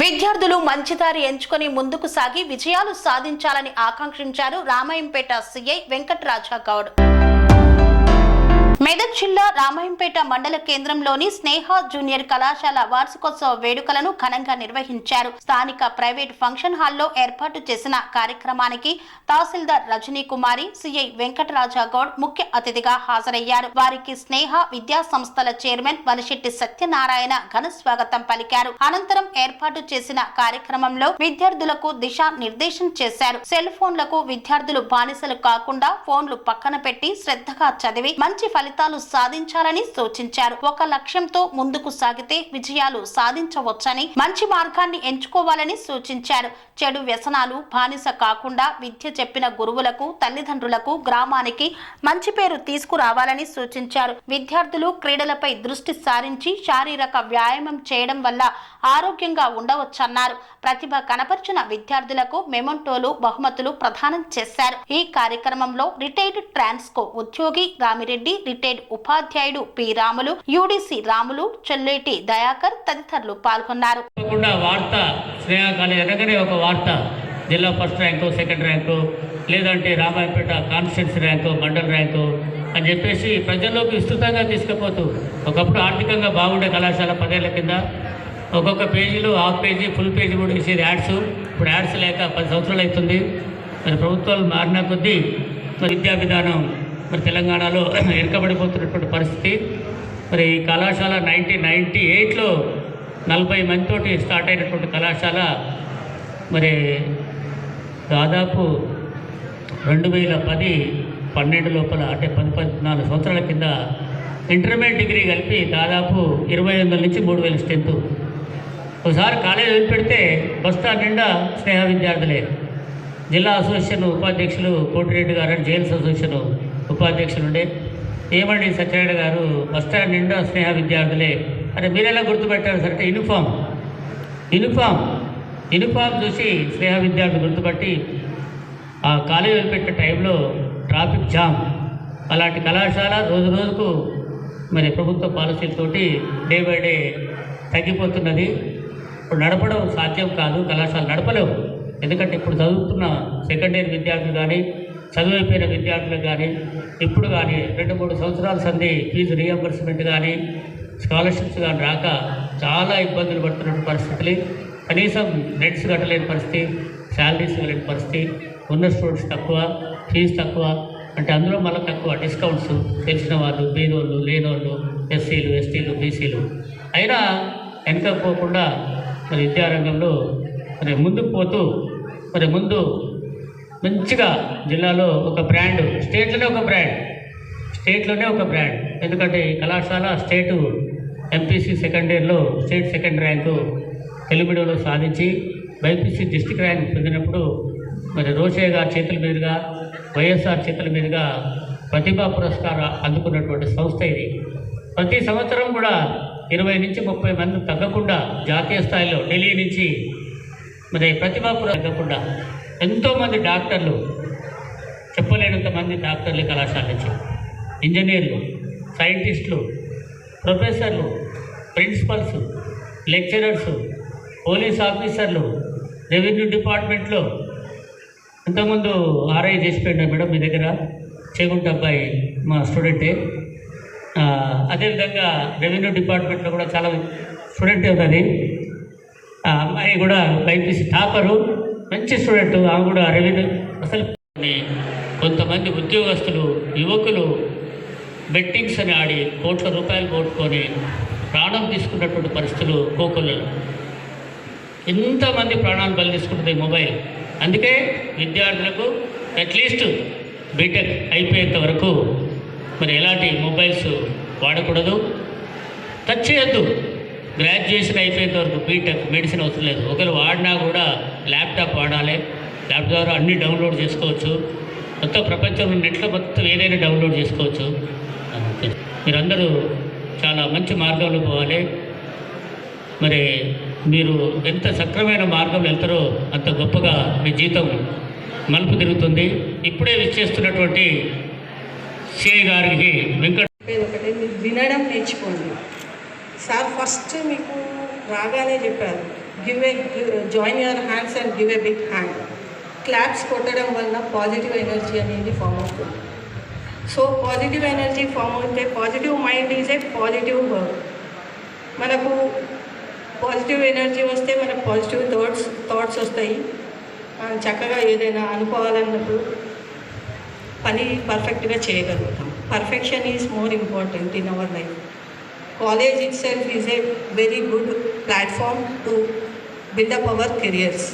విద్యార్థులు మంచిదారి ఎంచుకొని ముందుకు సాగి విజయాలు సాధించాలని ఆకాంక్షించారు రామాయంపేట సిఐ వెంకట్రాజా గౌడ్. మెదక్ జిల్లా రామాయంపేట మండల కేంద్రంలోని స్నేహ జూనియర్ కళాశాల వార్షికోత్సవ వేడుకలను ఘనంగా నిర్వహించారు. స్థానిక ప్రైవేట్ ఫంక్షన్ హాల్లో ఏర్పాటు చేసిన కార్యక్రమానికి తహసీల్దార్ రజనీ కుమారి సిఐ వెంకటరాజా గౌడ్ ముఖ్య అతిథిగా హాజరయ్యారు. వారికి స్నేహ విద్యా సంస్థల చైర్మన్ వలిశెట్టి సత్యనారాయణ ఘన స్వాగతం పలికారు. అనంతరం ఏర్పాటు చేసిన కార్యక్రమంలో విద్యార్థులకు దిశా నిర్దేశం చేశారు. సెల్ ఫోన్లకు విద్యార్థులు బానిసలు కాకుండా ఫోన్లు పక్కన పెట్టి శ్రద్ధగా చదివి మంచి ఫలితం ఫలితాలు సాధించాలని సూచించారు. ఒక లక్ష్యంతో ముందుకు సాగితే విజయాలు సాధించవచ్చని మంచి మార్గాన్ని ఎంచుకోవాలని సూచించారు. చెడు వ్యసనాలు బానిస కాకుండా విద్య చెప్పిన గురువులకు తల్లిదండ్రులకు గ్రామానికి మంచి పేరు తీసుకురావాలని సూచించారు. విద్యార్థులు క్రీడలపై దృష్టి సారించి శారీరక వ్యాయామం చేయడం వల్ల ఆరోగ్యంగా ఉండవచ్చన్నారు. ప్రతిభ కనపరిచిన విద్యార్థులకు మెమంటోలు బహుమతులు ప్రదానం చేశారు. ఈ కార్యక్రమంలో రిటైర్డ్ ట్రాన్స్కో ఉద్యోగి రామిరెడ్డి రిటైర్డ్ ఉపాధ్యాయుడు పి రాములు యూడిసి రాములు చెల్లేటి దయాకర్ తదితరులు పాల్గొన్నారు. వార్త స్నేహ ఒక వార్త జిల్లా ఫస్ట్ ర్యాంకు సెకండ్ ర్యాంకు లేదంటే Ramayapet constituency rank mandal rank అని చెప్పేసి ప్రజల్లోకి విస్తృతంగా తీసుకుపోతూ ఒకప్పుడు ఆర్థికంగా బాగుండే కళాశాల పదేళ్ళ కింద ఒక్కొక్క పేజీలో హాఫ్ పేజీ ఫుల్ పేజీ కూడా వేసేది యాడ్స్. ఇప్పుడు యాడ్స్ లేక పది సంవత్సరాలు అవుతుంది. మరి ప్రభుత్వాలు మారిన కొద్దీ విద్యా విధానం మరి తెలంగాణలో ఇరకబడిపోతున్నటువంటి పరిస్థితి. మరి ఈ కళాశాల నైన్టీన్ నైంటీ ఎయిట్లో నలభై మందితోటి స్టార్ట్ అయినటువంటి కళాశాల మరి దాదాపు రెండు వేల పది పన్నెండు లోపల అంటే పది పద్నాలుగు సంవత్సరాల కింద ఇంటర్మీడియట్ డిగ్రీ కలిపి దాదాపు ఇరవై వందల నుంచి మూడు వేల స్ట్రెంత్ ఒకసారి కాలేజ్ వదిలిపెడితే బస్తా నిండా స్నేహ విద్యార్థులే. జిల్లా అసోసియేషన్ ఉపాధ్యక్షులు కోటిరెడ్డి గారు జైల్స్ అసోసియేషన్ ఉపాధ్యక్షులు ఉండే. ఏమండి సత్యనారాయణ గారు? బస్టాండ్ నిండా స్నేహ విద్యార్థులే. అంటే మీరెలా గుర్తుపెట్టారు సరే? యూనిఫామ్. యూనిఫామ్. యూనిఫామ్ చూసి స్నేహ విద్యార్థులు గుర్తుపట్టి ఆ కాలేజీ వదిలిపెట్టే టైంలో ట్రాఫిక్ జామ్. అలాంటి కళాశాల రోజు రోజుకు మరి ప్రభుత్వ పాలసీలతోటి డే బై డే తగ్గిపోతున్నది. ఇప్పుడు నడపడం సాధ్యం కాదు. కళాశాల నడపలేవు. ఎందుకంటే ఇప్పుడు చదువుతున్న సెకండ్ ఇయర్ విద్యార్థులు కానీ చదువైపోయిన విద్యార్థులకు కానీ ఇప్పుడు కానీ రెండు మూడు సంవత్సరాల సంధి ఫీజు రీఎంబర్స్మెంట్ కానీ స్కాలర్షిప్స్ కానీ రాక చాలా ఇబ్బందులు పడుతున్న పరిస్థితులు. కనీసం రెంట్స్ కట్టలేని పరిస్థితి శాలరీస్ ఇవ్వలేని పరిస్థితి ఉన్న స్టూడెంట్స్ తక్కువ ఫీజు తక్కువ అంటే అందులో మళ్ళీ తక్కువ డిస్కౌంట్స్ తెలిసిన వాళ్ళు బీదోళ్ళు లేనోళ్ళు ఎస్సీలు ఎస్టీలు బీసీలు అయినా వెనకపోకుండా మరి విద్యారంగంలో మరి ముందుకు పోతూ మరి ముందు మంచిగా జిల్లాలో ఒక బ్రాండ్ స్టేట్లోనే ఒక బ్రాండ్ స్టేట్లోనే ఒక బ్రాండ్ ఎందుకంటే కళాశాల స్టేటు ఎంపీసీ సెకండ్ ఇయర్లో స్టేట్ సెకండ్ ర్యాంకు తెలుగు మీడియంలో సాధించి బైపీసీ డిస్టిక్ ర్యాంక్ పొందినప్పుడు మరి రోషయ్య గారి చేతుల మీదుగా వైఎస్ఆర్ చేతుల మీదుగా ప్రతిభా పురస్కారం అందుకున్నటువంటి సంస్థ ఇది. ప్రతి సంవత్సరం కూడా ఇరవై నుంచి ముప్పై మంది తగ్గకుండా జాతీయ స్థాయిలో ఢిల్లీ నుంచి మరి ప్రతిభా పురస్కారం తగ్గకుండా ఎంతోమంది డాక్టర్లు చెప్పలేనంత మంది డాక్టర్లు కళాశాల నుంచి. ఇంజనీర్లు సైంటిస్టులు ప్రొఫెసర్లు ప్రిన్సిపల్స్ లెక్చరర్స్ పోలీస్ ఆఫీసర్లు రెవెన్యూ డిపార్ట్మెంట్లో. ఇంతకుముందు ఆర్ఐ చేసిపోయిందా మేడం మీ దగ్గర చేగుంట అబ్బాయి మా స్టూడెంటే. అదేవిధంగా రెవెన్యూ డిపార్ట్మెంట్లో కూడా చాలా స్టూడెంటే ఉన్నది. అమ్మాయి కూడా బైపీసీ టాపరు. మంచి స్టూడెంట్ ఆమె కూడా అరవింద్. అసలు కొంతమంది ఉద్యోగస్తులు యువకులు బెట్టింగ్స్ అని ఆడి కోట్ల రూపాయలు కొట్టుకొని ప్రాణం తీసుకున్నటువంటి పరిస్థితులు కోకొల్లలో ఎంతమంది ప్రాణాలు బలి తీసుకుంటుంది ఈ మొబైల్. అందుకే విద్యార్థులకు అట్లీస్ట్ బీటెక్ అయిపోయేంత వరకు మరి ఎలాంటి మొబైల్స్ వాడకూడదు. టచ్ చేయొద్దు. గ్రాడ్యుయేషన్ అయిపోయేంత వరకు బీటెక్ మెడిసిన్ అవసరం లేదు. ఒకవేళ వాడినా కూడా ల్యాప్టాప్ వాడాలి. ల్యాప్టాప్ ద్వారా అన్నీ డౌన్లోడ్ చేసుకోవచ్చు. మొత్తం ప్రపంచంలో నెట్లో మొత్తం ఏదైనా డౌన్లోడ్ చేసుకోవచ్చు. మీరందరూ చాలా మంచి మార్గంలో పోవాలి. మరి మీరు ఎంత సక్రమైన మార్గంలో వెళ్తారో అంత గొప్పగా మీ జీవితం మలుపు తిరుగుతుంది. ఇప్పుడే విచ్చేస్తున్నటువంటి సిఐ గారికి వెంకట ఒకటే మీరు వినడం నేర్చుకోండి. సార్ ఫస్ట్ మీకు రాగానే చెప్పారు give a join your hands and give a big hand claps కొట్టడం వల్ల పాజిటివ్ ఎనర్జీ అనేది ఫామ్ అవుతుంది. సో పాజిటివ్ ఎనర్జీ ఫామ్ అవుతే positive mind is a positive మనకు పాజిటివ్ ఎనర్జీ వస్తే మనకు పాజిటివ్ థాట్స్ థాట్స్ వస్తాయి. మనం చక్కగా ఏదైనా అనుకోవాలన్నప్పుడు పని పర్ఫెక్ట్గా చేయగలుగుతాం. Perfection is more important in our life college it is a very very good platform to up our careers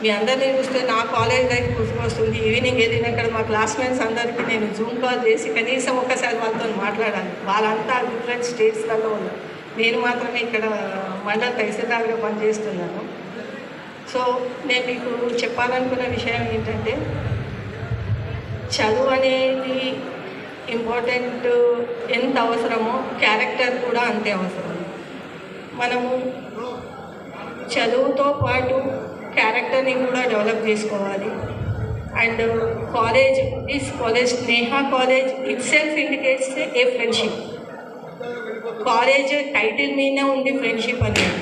మీ అందరినీ చూస్తే నా కాలేజ్ లైఫ్ గుర్తుకొస్తుంది. ఈవినింగ్ వెళ్ళిన అక్కడ మా క్లాస్మేట్స్ అందరికీ నేను జూమ్ కాల్ చేసి కనీసం ఒకసారి వాళ్ళతో మాట్లాడాలి. వాళ్ళంతా డిఫరెంట్ స్టేట్స్లలో ఉన్నారు. నేను మాత్రమే ఇక్కడ మండల తహసీల్దార్గా పనిచేస్తున్నాను. సో నేను మీకు చెప్పాలనుకున్న విషయం ఏంటంటే చదువు అనేది ఇంపార్టెంట్ ఎంత అవసరమో క్యారెక్టర్ కూడా అంతే అవసరం. మనము చదువుతో పాటు క్యారెక్టర్ని కూడా డెవలప్ చేసుకోవాలి. And college this college Sneha college it self indicates a friendship. College title మీదనే ఉంది ఫ్రెండ్షిప్ అనేది.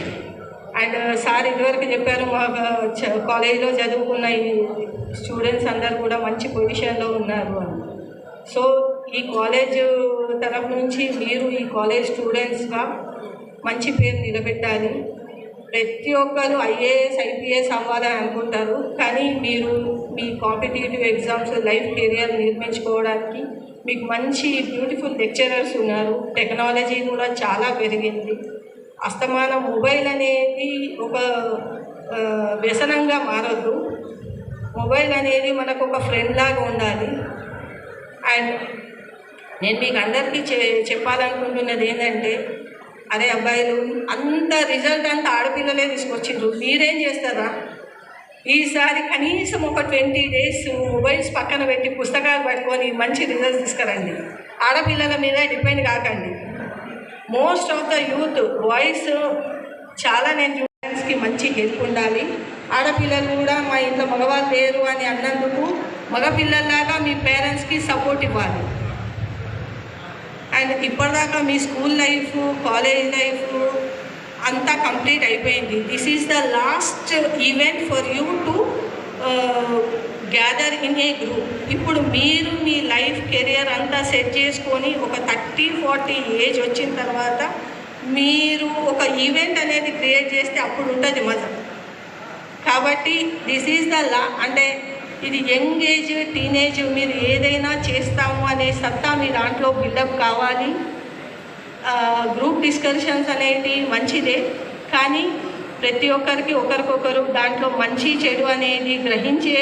అండ్ సార్ ఇదివరకు చెప్పారు మా కాలేజీలో చదువుకున్న ఈ స్టూడెంట్స్ అందరు కూడా మంచి పొజిషన్లో ఉన్నారు అని. సో ఈ కాలేజ్ తరఫు నుంచి మీరు ఈ కాలేజ్ స్టూడెంట్స్గా మంచి పేరు నిలబెట్టాలి. ప్రతి ఒక్కరు ఐఏఎస్ ఐపీఎస్ అవ్వాలని అనుకుంటారు. కానీ మీరు మీ కాంపిటేటివ్ ఎగ్జామ్స్ లైఫ్ కెరియర్ నిర్మించుకోవడానికి మీకు మంచి బ్యూటిఫుల్ లెక్చరర్స్ ఉన్నారు. టెక్నాలజీ కూడా చాలా పెరిగింది. అస్తమానం మొబైల్ అనేది ఒక వ్యసనంగా మారద్దు. మొబైల్ అనేది మనకు ఒక ఫ్రెండ్ లాగా ఉండాలి. అండ్ నేను మీకు అందరికీ చె చెప్పాలనుకుంటున్నది ఏంటంటే అరే అబ్బాయిలు అంత రిజల్ట్ అంతా ఆడపిల్లలే తీసుకొచ్చిండ్రు. మీరేం చేస్తారా? ఈసారి కనీసం ఒక ట్వంటీ డేస్ మొబైల్స్ పక్కన పెట్టి పుస్తకాలు పట్టుకొని మంచి రిజల్ట్స్ తీసుకురండి. ఆడపిల్లల మీద డిపెండ్ కాకండి. Most of the youth boys చాలా నేను స్టూడెంట్స్కి మంచి హెల్ప్ ఉండాలి. ఆడపిల్లలు కూడా మా ఇంట్లో మగవాళ్ళు లేరు అని అన్నందుకు మగపిల్లల్లాగా మీ పేరెంట్స్కి సపోర్ట్ ఇవ్వాలి. అండ్ ఇప్పటిదాకా మీ స్కూల్ లైఫ్ కాలేజ్ లైఫ్ అంతా కంప్లీట్ అయిపోయింది. This is the last event for you to gather in a group ఇప్పుడు మీరు మీ లైఫ్ కెరియర్ అంతా సెట్ చేసుకొని ఒక థర్టీ ఫార్టీ ఏజ్ వచ్చిన తర్వాత మీరు ఒక ఈవెంట్ అనేది క్రియేట్ చేస్తే అప్పుడు ఉంటుంది మజా. కాబట్టి దిస్ ఈజ్ ద లా అంటే ఇది యంగ్ ఏజ్ టీనేజ్ మీరు ఏదైనా చేస్తాము అనే సత్తా మీ దాంట్లో బిల్డప్ కావాలి. గ్రూప్ డిస్కషన్స్ అనేది మంచిదే. కానీ ప్రతి ఒక్కరికి ఒకరికొకరు దాంట్లో మంచి చెడు అనేది గ్రహించే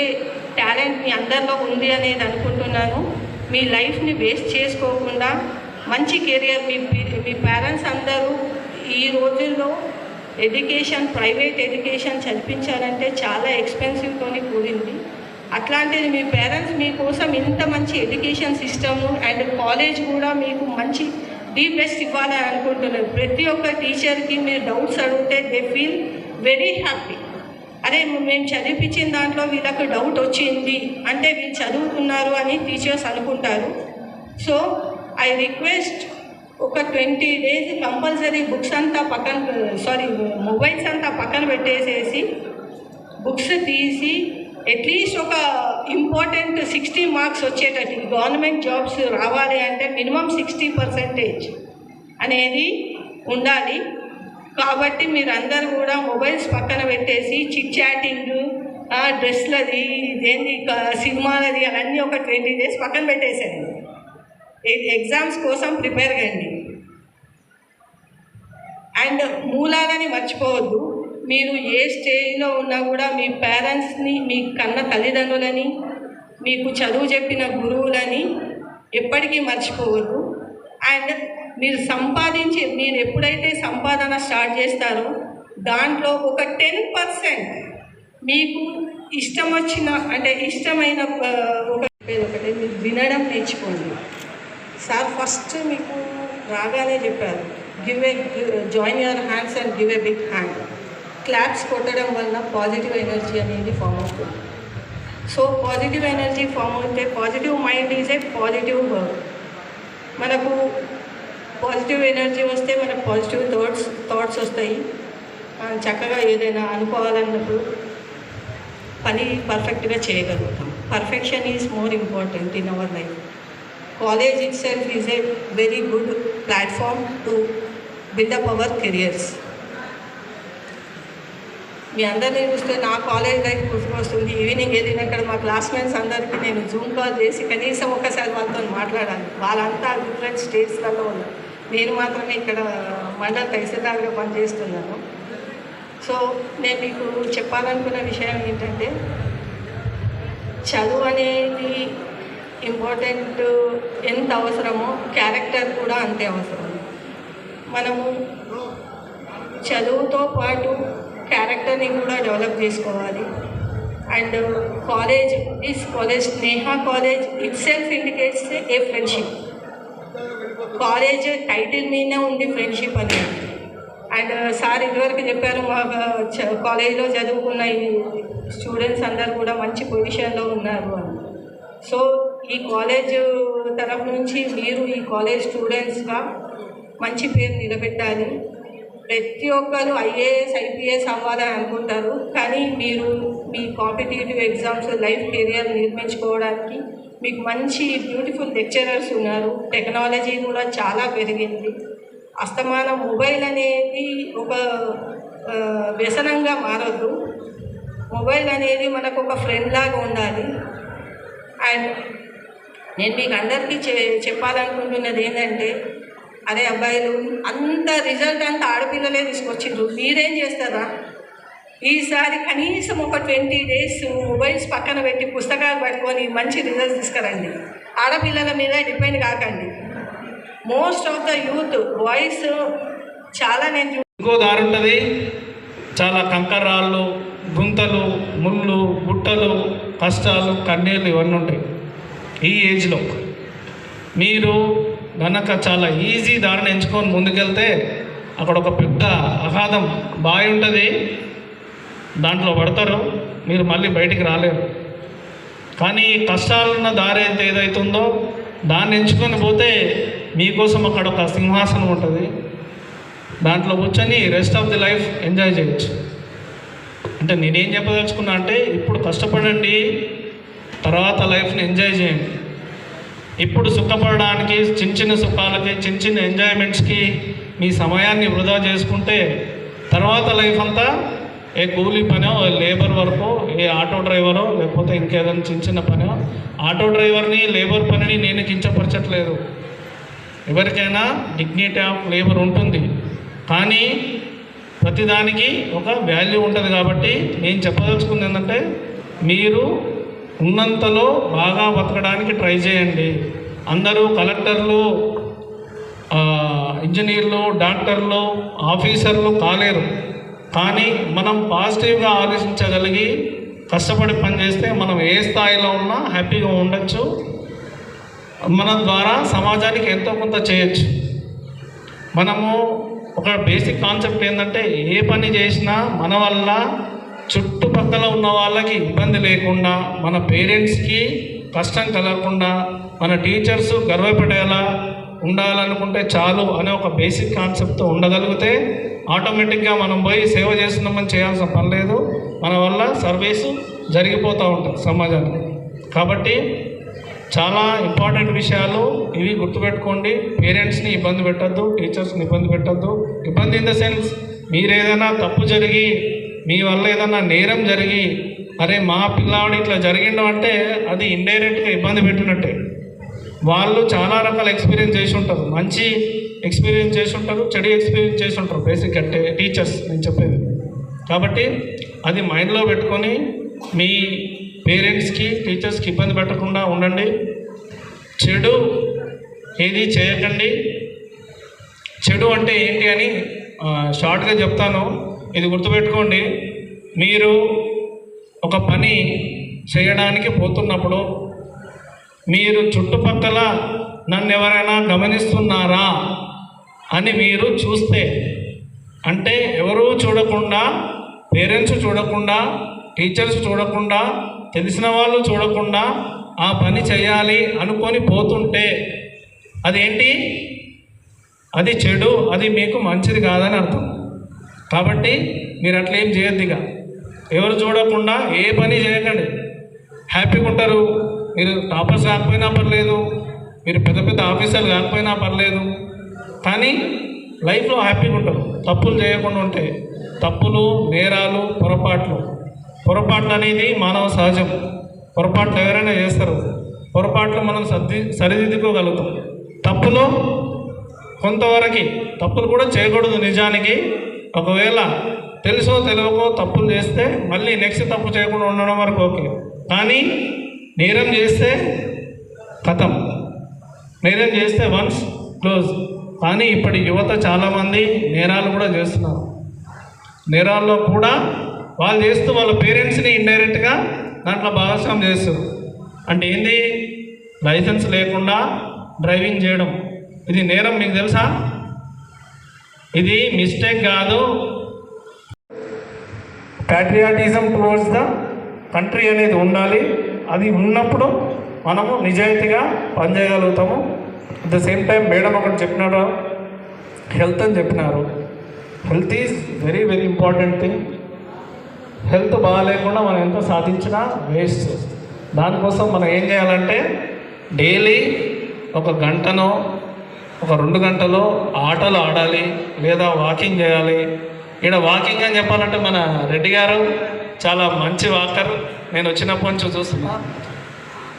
టాలెంట్ మీ అందరిలో ఉంది అనేది అనుకుంటున్నాను. మీ లైఫ్ని వేస్ట్ చేసుకోకుండా మంచి కెరియర్ మీ మీ పేరెంట్స్ అందరూ ఈ రోజుల్లో ఎడ్యుకేషన్ ప్రైవేట్ ఎడ్యుకేషన్ చదివించాలంటే చాలా ఎక్స్పెన్సివ్తోని కూడింది. అట్లాంటిది మీ పేరెంట్స్ మీకోసం ఇంత మంచి ఎడ్యుకేషన్ సిస్టము అండ్ కాలేజ్ కూడా మీకు మంచి ది బెస్ట్ ఇవ్వాలని అనుకుంటున్నారు. ప్రతి ఒక్క టీచర్కి మీరు డౌట్స్ అడిగితే దే ఫీల్ వెరీ హ్యాపీ అరే మేము చదివించిన దాంట్లో వీళ్ళకు డౌట్ వచ్చింది అంటే వీళ్ళు చదువుతున్నారు అని టీచర్స్ అనుకుంటారు. సో ఐ రిక్వెస్ట్ ఒక ట్వంటీ డేస్ కంపల్సరీ బుక్స్ అంతా పక్కన సారీ మొబైల్స్ అంతా పక్కన పెట్టేసేసి బుక్స్ తీసి అట్లీస్ట్ ఒక ఇంపార్టెంట్ సిక్స్టీ మార్క్స్ వచ్చేటట్టు. గవర్నమెంట్ జాబ్స్ రావాలి అంటే మినిమం సిక్స్టీ పర్సెంటేజ్ అనేది ఉండాలి. కాబట్టి మీరందరూ కూడా మొబైల్స్ పక్కన పెట్టేసి చిట్ చాటింగ్ డ్రెస్లది ఇదేంది సినిమాలది అవన్నీ ఒక ట్వంటీ డేస్ పక్కన పెట్టేసేయండి. ఎగ్జామ్స్ కోసం ప్రిపేర్ కండి అండ్ మూలాలని మర్చిపోవద్దు. మీరు ఏ స్టేజ్లో ఉన్నా కూడా మీ పేరెంట్స్ని మీ కన్న తల్లిదండ్రులని మీకు చదువు చెప్పిన గురువులని ఎప్పటికీ మర్చిపోవద్దు. అండ్ మీరు సంపాదించి మీరు ఎప్పుడైతే సంపాదన స్టార్ట్ చేస్తారో దాంట్లో ఒక టెన్ పర్సెంట్ మీకు ఇష్టం వచ్చిన అంటే ఇష్టమైన ఒక ఒకటి మీరు వినడం నేర్చుకోండి. సార్ ఫస్ట్ మీకు రాగానే చెప్పారు give a join your hands and give a big hand claps కొట్టడం వల్ల పాజిటివ్ ఎనర్జీ అనేది ఫామ్ అవుతుంది. సో పాజిటివ్ ఎనర్జీ ఫామ్ అవుతే positive mind is a positive work మనకు పాజిటివ్ ఎనర్జీ వస్తే మనకు పాజిటివ్ థాట్స్ థాట్స్ వస్తాయి. మనం చక్కగా ఏదైనా అనుకోవాలన్నప్పుడు పని పర్ఫెక్ట్గా చేయగలుగుతాం. Perfection is more important in our life college it self is a very good platform to build up our careers మీ అందరినీ చూస్తే నా కాలేజ్ లైఫ్ గుర్తుకొస్తుంది. ఈవినింగ్ ఏదైనా ఇక్కడ మా క్లాస్మేట్స్ అందరికీ నేను జూమ్ కాల్ చేసి కనీసం ఒకసారి వాళ్ళతో మాట్లాడాలి. వాళ్ళంతా డిఫరెంట్ స్టేట్స్లలో ఉన్నారు. నేను మాత్రమే ఇక్కడ మండల తహసీల్దార్గా పనిచేస్తున్నాను. సో నేను మీకు చెప్పాలనుకున్న విషయం ఏంటంటే చదువు అనేది ఇంపార్టెంట్ ఎంత అవసరమో క్యారెక్టర్ కూడా అంతే అవసరం. మనము చదువుతో పాటు క్యారెక్టర్ని కూడా డెవలప్ చేసుకోవాలి. And college is college Sneha college it self indicates a friendship college title మీదనే ఉంది ఫ్రెండ్షిప్ అనేది అండ్ సార్ ఇదివరకు చెప్పారు మా చ- కాలేజీలో చదువుకున్న ఈ స్టూడెంట్స్ అందరు కూడా మంచి పొజిషన్లో ఉన్నారు అని. సో ఈ కాలేజ్ తరఫు నుంచి మీరు ఈ కాలేజ్ స్టూడెంట్స్గా మంచి పేరు నిలబెట్టాలి. ప్రతి ఒక్కరు ఐఏఎస్ ఐపీఎస్ అవ్వాలని అనుకుంటారు. కానీ మీరు మీ కాంపిటేటివ్ ఎగ్జామ్స్ లైఫ్ కెరియర్ నిర్మించుకోవడానికి మీకు మంచి బ్యూటిఫుల్ లెక్చరర్స్ ఉన్నారు. టెక్నాలజీ కూడా చాలా పెరిగింది. అస్తమానం మొబైల్ అనేది ఒక వ్యసనంగా మారదు మొబైల్ అనేది మనకు ఒక ఫ్రెండ్ లాగా ఉండాలి. అండ్ నేను మీకు అందరికీ చె చెప్పాలనుకుంటున్నది ఏంటంటే అరే అబ్బాయిలు అంత రిజల్ట్ అంతా ఆడపిల్లలే తీసుకొచ్చిండ్రు. మీరేం చేస్తారా? ఈసారి కనీసం ఒక ట్వంటీ డేస్ మొబైల్స్ పక్కన పెట్టి పుస్తకాలు పట్టుకొని మంచి రిజల్ట్స్ తీసుకురండి. ఆడపిల్లల మీద డిపెండ్ కాకండి. Most of the youth boys చాలా నేను ఇంకో దారి ఉంటుంది. చాలా కంకరాళ్ళు గుంతలు ముళ్ళు గుట్టలు కష్టాలు కన్నీళ్ళు ఇవన్నీ ఉంటాయి. ఈ ఏజ్లో మీరు గనక చాలా ఈజీ దారిని ఎంచుకొని ముందుకెళ్తే అక్కడ ఒక పెద్ద అగాధం బావి ఉంటుంది. దాంట్లో పడతారు. మీరు మళ్ళీ బయటికి రాలేరు. కానీ కష్టాలున్న దారి అయితే ఏదైతుందో దాన్ని ఎంచుకొని పోతే మీకోసం అక్కడ ఒక సింహాసనం ఉంటుంది. దాంట్లో కూర్చొని rest of the life enjoy చేయొచ్చు. అంటే నేనేం చెప్పదలుచుకున్నా అంటే ఇప్పుడు కష్టపడండి తర్వాత లైఫ్ని ఎంజాయ్ చేయండి. ఇప్పుడు సుఖపడడానికి చిన్న చిన్న సుఖాలకి చిన్న చిన్న ఎంజాయ్మెంట్స్కి మీ సమయాన్ని వృధా చేసుకుంటే తర్వాత లైఫ్ అంతా ఏ కూలీ పనో లేబర్ వర్కో ఏ ఆటో డ్రైవరో లేకపోతే ఇంకేదైనా చిన్న చిన్న పనో ఆటో డ్రైవర్ని లేబర్ పనిని నేను కించపరచట్లేదు. ఎవరికైనా డిగ్నిటీ ఆఫ్ లేబర్ ఉంటుంది. కానీ ప్రతిదానికి ఒక వాల్యూ ఉంటుంది కాబట్టి నేను చెప్పదలుచుకుంది ఏంటంటే మీరు ఉన్నంతలో బాగా బతకడానికి ట్రై చేయండి. అందరూ కలెక్టర్లు ఇంజనీర్లు డాక్టర్లు ఆఫీసర్లు కాలేరు. కానీ మనం పాజిటివ్గా ఆలోచించగలిగి కష్టపడి పనిచేస్తే మనం ఏ స్థాయిలో ఉన్నా హ్యాపీగా ఉండొచ్చు. మన ద్వారా సమాజానికి ఎంతో కొంత చేయొచ్చు. మనము ఒక బేసిక్ కాన్సెప్ట్ ఏంటంటే ఏ పని చేసినా మన వల్ల చుట్టుపక్కల ఉన్న వాళ్ళకి ఇబ్బంది లేకుండా మన పేరెంట్స్కి కష్టం కలగకుండా మన టీచర్స్ గర్వపడేలా ఉండాలనుకుంటే చాలు అనే ఒక బేసిక్ కాన్సెప్ట్తో ఉండగలిగితే ఆటోమేటిక్గా మనం పోయి సేవ చేస్తున్నామని చేయాల్సిన పని లేదు. మన వల్ల సర్వీసు జరిగిపోతూ ఉంటుంది సమాజానికి. కాబట్టి చాలా ఇంపార్టెంట్ విషయాలు ఇవి గుర్తుపెట్టుకోండి. పేరెంట్స్ని ఇబ్బంది పెట్టద్దు టీచర్స్ని ఇబ్బంది పెట్టద్దు. ఇబ్బంది ఇన్ ద సెన్స్ మీరు ఏదైనా తప్పు జరిగి మీ వల్ల ఏదన్నా నేరం జరిగి అరే మా పిల్లవాడు ఇట్లా జరిగిండు అంటే అది ఇండైరెక్ట్గా ఇబ్బంది పెట్టినట్టే. వాళ్ళు చాలా రకాల ఎక్స్పీరియన్స్ చేసి ఉంటారు. మంచి ఎక్స్పీరియన్స్ చేసి ఉంటారు చెడు ఎక్స్పీరియన్స్ చేసి ఉంటారు బేసిక్ అంటే టీచర్స్ నేను చెప్పేది. కాబట్టి అది మైండ్లో పెట్టుకొని మీ పేరెంట్స్కి టీచర్స్కి ఇబ్బంది పెట్టకుండా ఉండండి. చెడు ఏది చేయకండి. చెడు అంటే ఏంటి అని షార్ట్గా చెప్తాను. ఇది గుర్తుపెట్టుకోండి. మీరు ఒక పని చేయడానికి పోతున్నప్పుడు మీరు చుట్టుపక్కల నన్ను ఎవరైనా గమనిస్తున్నారా అని మీరు చూస్తే అంటే ఎవరూ చూడకుండా పేరెంట్స్ చూడకుండా టీచర్స్ చూడకుండా తెలిసిన వాళ్ళు చూడకుండా ఆ పని చేయాలి అనుకొని పోతుంటే అదేంటి? అది చెడు అది మీకు మంచిది కాదని అర్థం. కాబట్టి మీరు అట్లా ఏం చేయొద్దు ఇక. ఎవరు చూడకుండా ఏ పని చేయకండి. హ్యాపీగా ఉంటారు. మీరు టాపర్స్ కాకపోయినా పర్లేదు. మీరు పెద్ద పెద్ద ఆఫీసర్లు కాకపోయినా పర్లేదు. కానీ లైఫ్లో హ్యాపీగా ఉంటారు. తప్పులు చేయకుండా ఉంటే తప్పులు నేరాలు పొరపాట్లు. పొరపాట్లు అనేది మానవ సహజం. పొరపాట్లు ఎవరైనా చేస్తారు. పొరపాట్లు మనం సర్ది సరిదిద్దుకోగలుగుతాం. తప్పులు కొంతవరకు తప్పులు కూడా చేయకూడదు నిజానికి. ఒకవేళ తెలుసో తెలియకో తప్పులు చేస్తే మళ్ళీ నెక్స్ట్ తప్పు చేయకుండా ఉండడం వరకు ఓకే. కానీ నేరం చేస్తే కథం నేరం చేస్తే వన్స్ క్లోజ్ కానీ ఇప్పటి యువత చాలామంది నేరాలు కూడా చేస్తున్నారు. నేరాల్లో కూడా వాళ్ళు చేస్తూ వాళ్ళ పేరెంట్స్ని ఇండైరెక్ట్గా దాంట్లో భాగస్వామ్యం చేస్తారు. అంటే ఏంది? లైసెన్స్ లేకుండా డ్రైవింగ్ చేయడం. ఇది నేరం మీకు తెలుసా? ఇది మిస్టేక్ కాదు. ప్యాట్రియాటిజం టువర్డ్స్ ద కంట్రీ అనేది ఉండాలి. అది ఉన్నప్పుడు మనము నిజాయితీగా పనిచేయగలుగుతాము. At the same time madam ఒకటి చెప్పినారు హెల్త్ అని చెప్పినారు. Health is very very important thing health బాగాలేకుండా మనం ఎంత సాధించినా వేస్ట్ దానికోసం మనం ఏం చేయాలంటే డైలీ ఒక గంటనో ఒక రెండు గంటలో ఆటలు ఆడాలి లేదా వాకింగ్ చేయాలి. ఇక్కడ వాకింగ్ అని చెప్పాలంటే మన రెడ్డి గారు చాలా మంచి వాకర్. నేను వచ్చినప్పటి నుంచి చూస్తున్నా.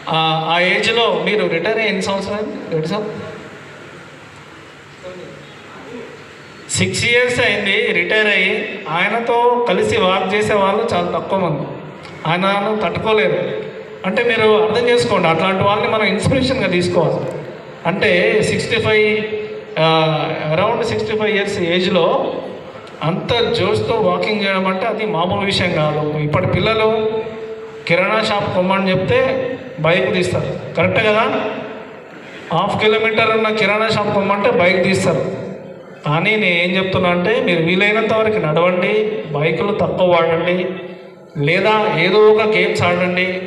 ఆ- ఏజ్లో మీరు రిటైర్ అయ్యి ఎన్ని సంవత్సరాలు రెడ్డి సార్ సిక్స్ ఇయర్స్ అయింది రిటైర్ అయ్యి. ఆయనతో కలిసి వాక్ చేసే వాళ్ళు చాలా తక్కువ మంది. ఆయనను తట్టుకోలేదు. అంటే మీరు అర్థం చేసుకోండి అట్లాంటి వాళ్ళని మనం ఇన్స్పిరేషన్గా తీసుకోవాలి. అంటే sixty five around sixty five years ఏజ్లో అంత జోష్తో వాకింగ్ చేయడం అంటే అది మామూలు విషయం కాదు. ఇప్పటి పిల్లలు కిరాణా షాప్ కొమ్మని చెప్తే బైక్ తీస్తారు. కరెక్ట్ కదా? హాఫ్ కిలోమీటర్ ఉన్న కిరాణా షాప్ కొమ్మంటే బైక్ తీస్తారు. కానీ నేను ఏం చెప్తున్నా అంటే మీరు వీలైనంత వరకు నడవండి బైకులు తక్కువ వాడండి లేదా ఏదో ఒక గేమ్స్ ఆడండి.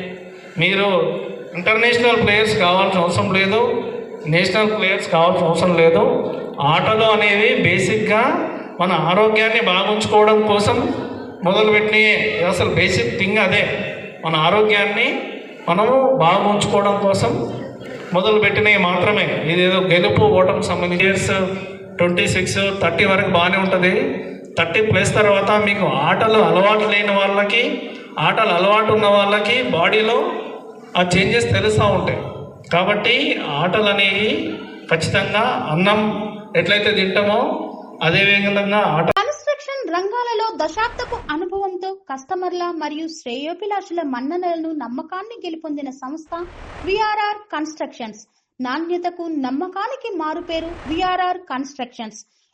మీరు ఇంటర్నేషనల్ ప్లేయర్స్ కావాల్సిన అవసరం లేదు. నేషనల్ ప్లేయర్స్ కావాల్సిన అవసరం లేదు. ఆటలు అనేవి బేసిక్గా మన ఆరోగ్యాన్ని బాగుంచుకోవడం కోసం మొదలుపెట్టినవి అసలు బేసిక్ థింగ్ అదే. మన ఆరోగ్యాన్ని మనము బాగుంచుకోవడం కోసం మొదలుపెట్టినవి మాత్రమే. ఇదేదో గెలుపు ఓటమి సంబంధించి ఇయర్స్ ట్వంటీ సిక్స్ థర్టీ వరకు బాగానే ఉంటుంది. థర్టీ ప్లస్ తర్వాత మీకు ఆటలు అలవాటు లేని వాళ్ళకి ఆటలు అలవాటు ఉన్న వాళ్ళకి బాడీలో ఆ చేంజెస్ తెలుస్తూ ఉంటాయి. కాబట్టి ఆటలు అనేవి ఖచ్చితంగా అన్నం ఎట్లయితే తింటామో అదే విధంగా ఆట కన్స్ట్రక్షన్ రంగాలలో దశాబ్దపు అనుభవంతో కస్టమర్ల మరియు శ్రేయోభిలాషుల మన్ననలను నమ్మకాన్ని గెలుపొందిన సంస్థ విఆర్ఆర్ కన్స్ట్రక్షన్స్. నాణ్యతకు నమ్మకానికి మారుపేరు VRR constructions.